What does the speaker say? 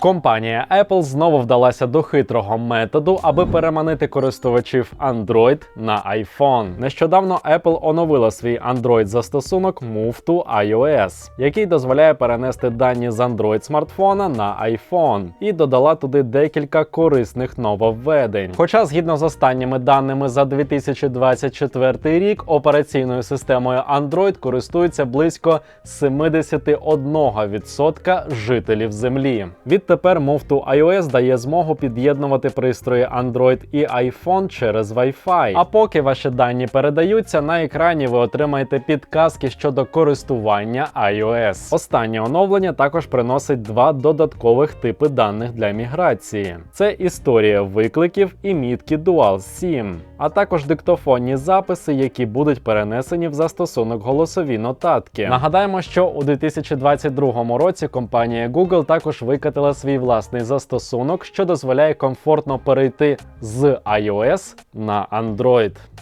Компанія Apple знову вдалася до хитрого методу, аби переманити користувачів Android на iPhone. Нещодавно Apple оновила свій Android застосунок Move to iOS, який дозволяє перенести дані з Android смартфона на iPhone, і додала туди декілька корисних нововведень. Хоча, згідно з останніми даними за 2024 рік, операційною системою Android користується близько 71% жителів землі. Відтепер Move iOS дає змогу під'єднувати пристрої Android і iPhone через Wi-Fi. А поки ваші дані передаються, на екрані ви отримаєте підказки щодо користування iOS. Останнє оновлення також приносить два додаткових типи даних для міграції: це історія викликів і мітки Dual SIM, а також диктофонні записи, які будуть перенесені в застосунок голосові нотатки. Нагадаємо, що у 2022 році компанія Google також викатила свій власний застосунок, що дозволяє комфортно перейти з iOS на Android.